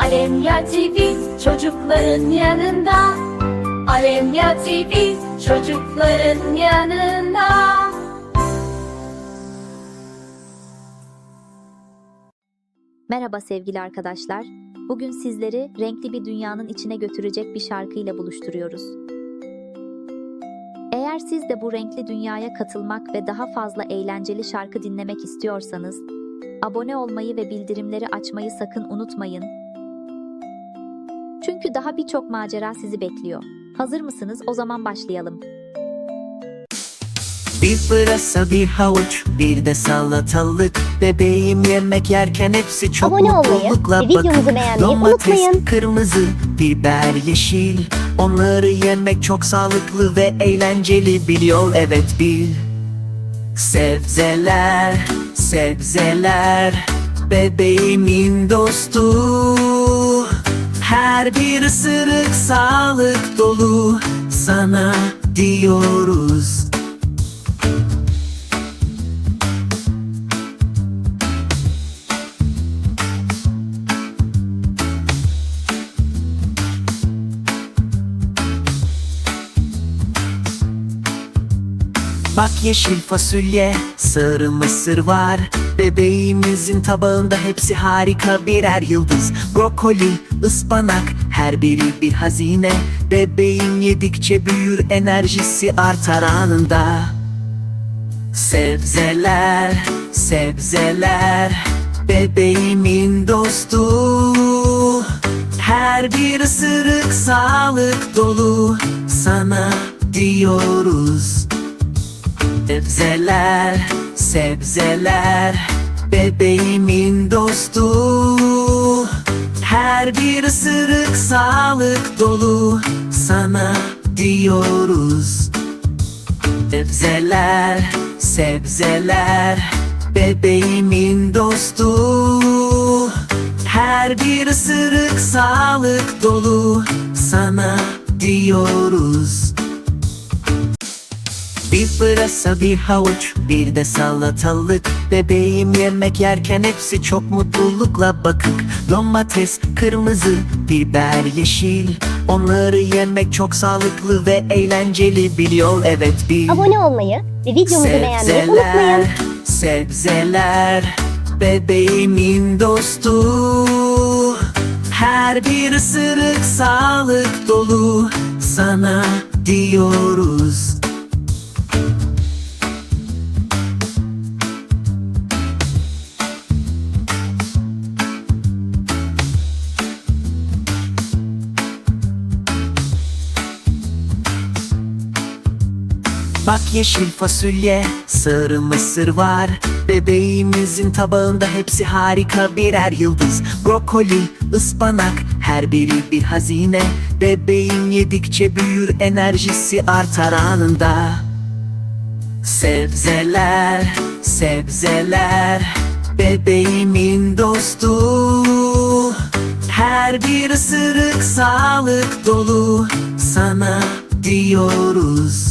Alemya TV çocukların yanında Alemya TV çocukların yanında Merhaba sevgili arkadaşlar. Bugün sizleri renkli bir dünyanın içine götürecek bir şarkıyla buluşturuyoruz. Eğer siz de bu renkli dünyaya katılmak ve daha fazla eğlenceli şarkı dinlemek istiyorsanız, abone olmayı ve bildirimleri açmayı sakın unutmayın. Çünkü daha birçok macera sizi bekliyor. Hazır mısınız? O zaman başlayalım. Bir pırasa bir havuç bir de salatalık Bebeğim yemek yerken hepsi çok Abone olmayı mutlulukla ve videomuzu bakın. beğenmeyi Domates unutmayın. kırmızı biber yeşil Onları yemek çok sağlıklı ve eğlenceli biliyor evet bil Sebzeler sebzeler Bebeğimin dostu Her bir ısırık sağlık dolu Sana diyoruz Yeşil fasulye, sarı mısır var. Bebeğimizin tabağında hepsi harika birer yıldız. Brokoli, ıspanak, her biri bir hazine. Bebeğim yedikçe büyür, enerjisi artar anında. Sebzeler, sebzeler Bebeğimin dostu. Her bir ısırık sağlık dolu Sana diyoruz Sebzeler, sebzeler. Bebeğimin dostu Her bir ısırık sağlık dolu. Sana diyoruz. Sebzeler, sebzeler. Bebeğimin dostu Her bir ısırık sağlık dolu. Sana diyoruz bir pırasa bir havuç bir de salatalık. Bebeğim yemek yerken hepsi çok mutlulukla bakık. Domates kırmızı biber yeşil. Onları yemek çok sağlıklı ve eğlenceli biliyor evet bil. Abone olmayı ve videomuzu beğenmeyi unutmayın. Sebzeler, sebzeler. Bebeğimin dostu. Her bir ısırık sağlık dolu. Sana diyoruz Yeşil fasulye, sarı mısır var. Bebeğimizin tabağında hepsi harika birer yıldız. Brokoli, ıspanak, her biri bir hazine. Bebeğim yedikçe büyür, enerjisi artar anında. Sebzeler, sebzeler Bebeğimin dostu. Her bir ısırık sağlık dolu Sana diyoruz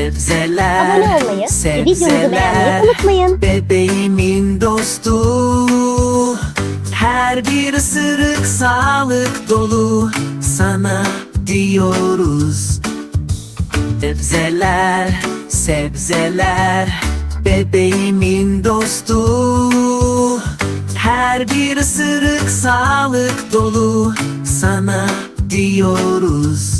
Sebzeler, Abone olmayı ve videomuzu beğenmeyi unutmayın. Bebeğimin dostu. Her bir ısırık sağlık dolu Sana diyoruz. Sebzeler, sebzeler Bebeğimin dostu. Her bir ısırık sağlık dolu Sana diyoruz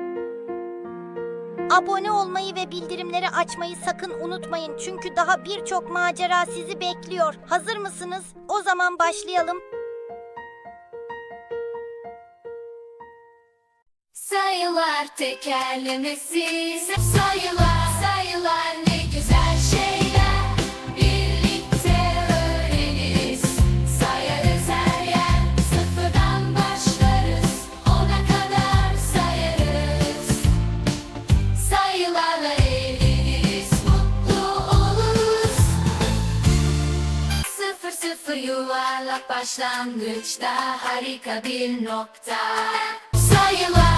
abone olmayı ve bildirimleri açmayı sakın unutmayın. Çünkü daha birçok macera sizi bekliyor. Hazır mısınız? O zaman başlayalım. Sayılar tekerlemesi Sayılar sayılar ne başlangıçta harika nokta. Sayılar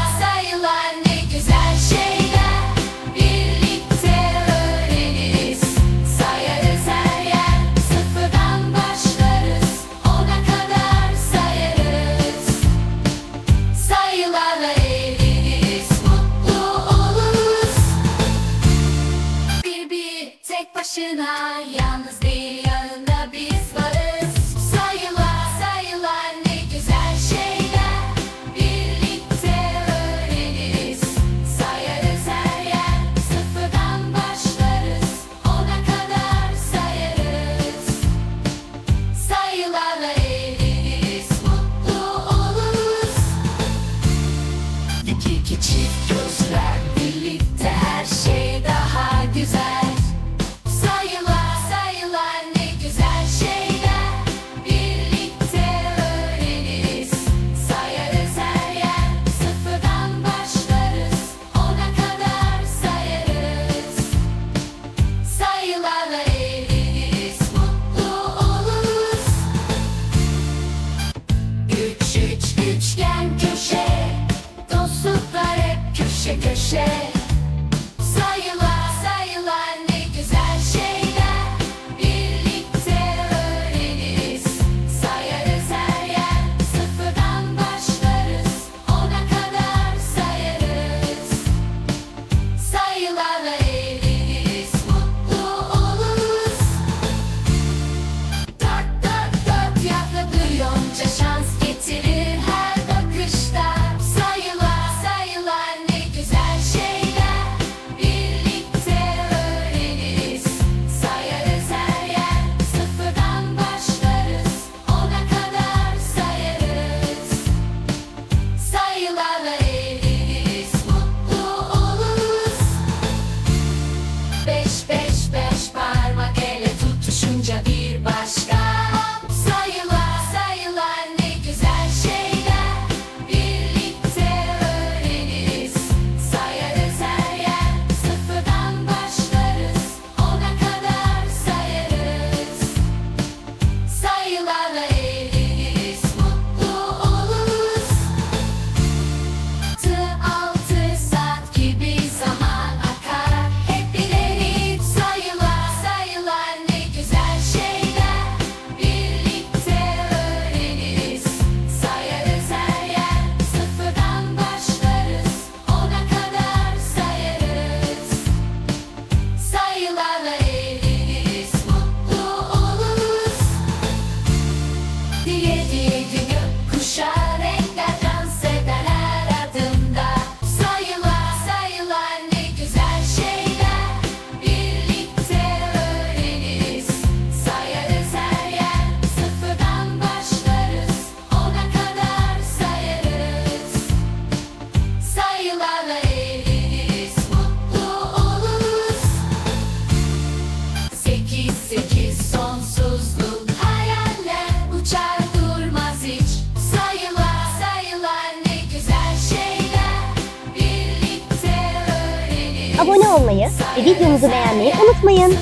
聞き実況する abone olmayı ve videomuzu beğenmeyi unutmayın.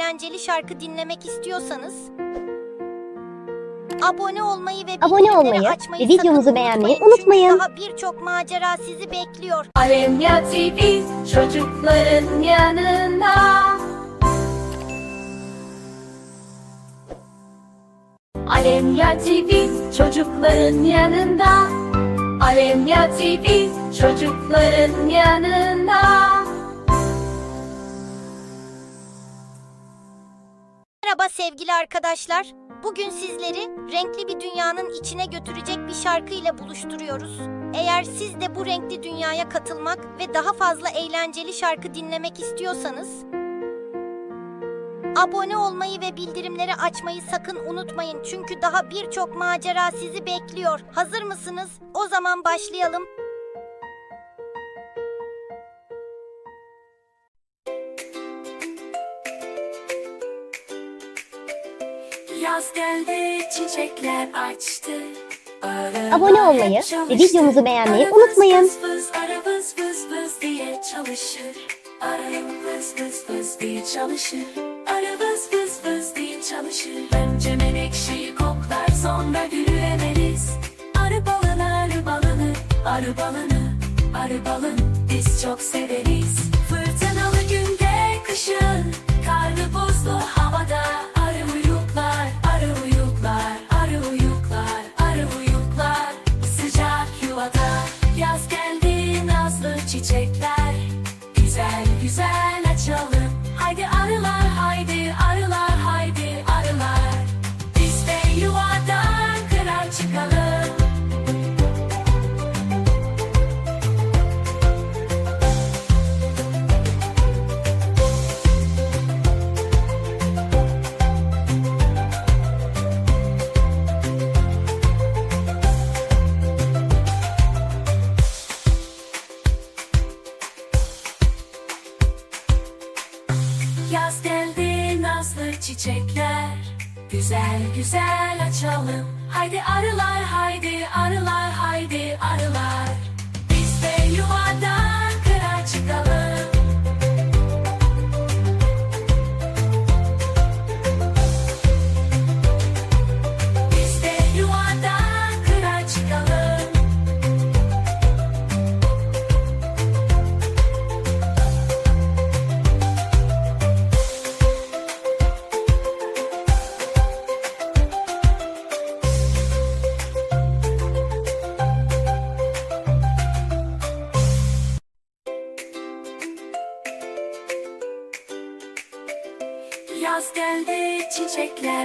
Eğlenceli şarkı dinlemek istiyorsanız abone olmayı ve Abone olmayı açmayı ve videomuzu beğenmeyi unutmayın. unutmayın. Çünkü daha birçok macera sizi bekliyor. Alemya TV çocukların yanında. Alemya TV çocukların yanında. Alemya TV çocukların yanında. Merhaba sevgili arkadaşlar. Bugün sizleri renkli bir dünyanın içine götürecek bir şarkı ile buluşturuyoruz. Eğer siz de bu renkli dünyaya katılmak ve daha fazla eğlenceli şarkı dinlemek istiyorsanız abone olmayı ve bildirimleri açmayı sakın unutmayın. Çünkü daha birçok macera sizi bekliyor. Hazır mısınız? O zaman başlayalım. Yaz geldi çiçekler açtı. Abone olmayı ve videomuzu beğenmeyi unutmayın. Vız vız vız diye çalışır. Arı vız vız diye çalışır. Arı vız vız diye çalışır. Önce menekşeyi koklar sonra gülü emeriz. Arı balını arı balını arı balını arı balın biz çok severiz. Fırtınalı günde kışın karlı buzlu havada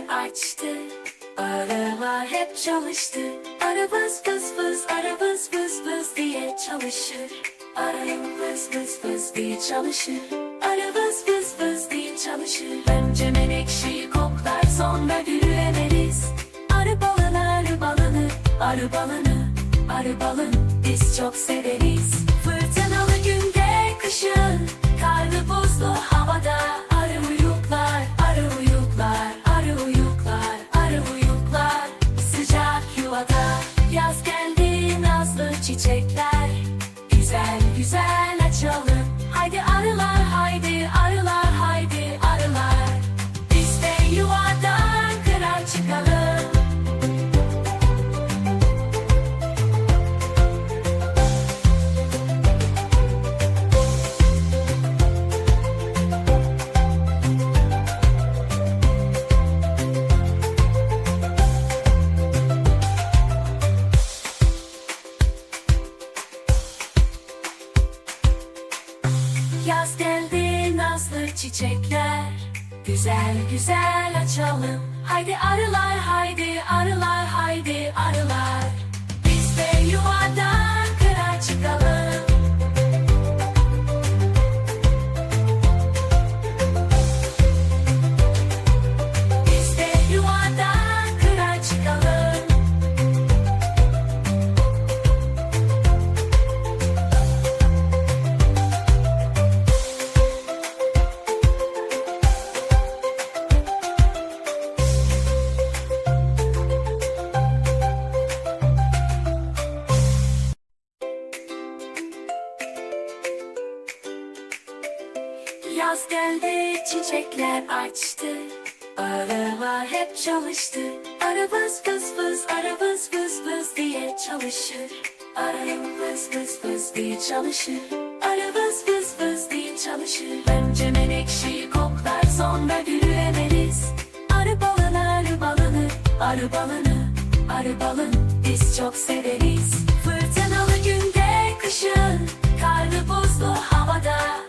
açtı Arılar hep çalıştı. Arı vız vız vız arı vız vız vız diye çalışır. Arı vız vız vız diye çalışır. Arı vız vız vız diye çalışır. Önce menekşeyi koklar sonra gülü emeriz. Arı balını arı balını arı balını arı balın biz çok severiz. Fırtınalı günde kışın karlı buzlu havada yaz geldi nazlı çiçekler. Güzel güzel Yaz geldi nazlı çiçekler. Güzel güzel açalım. Haydi arılar haydi arılar haydi arılar. Biz de yuvadan çiçekler açtı Arılar hep çalıştı. Arı vız vız vız arı vız vız diye çalışır. Arı vız vız vız diye çalışır. Arı vız vız vız diye çalışır. Önce menekşeyi koklar sonra gülü emeriz Arı balını arı balını arı balını arı balını biz çok severiz. Fırtınalı günde kışın karlı buzlu havada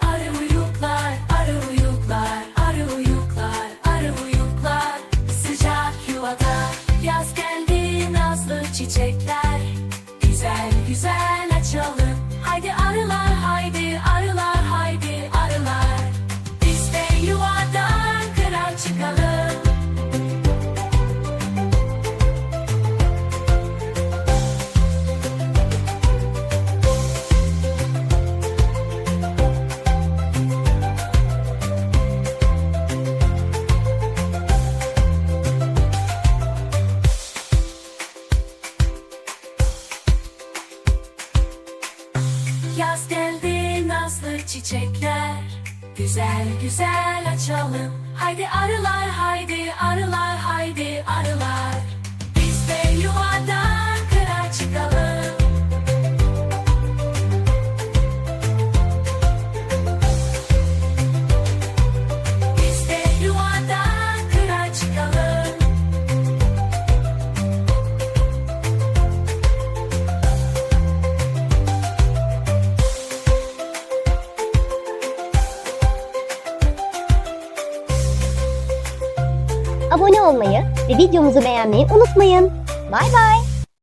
videomuzu beğenmeyi unutmayın. Bay bay.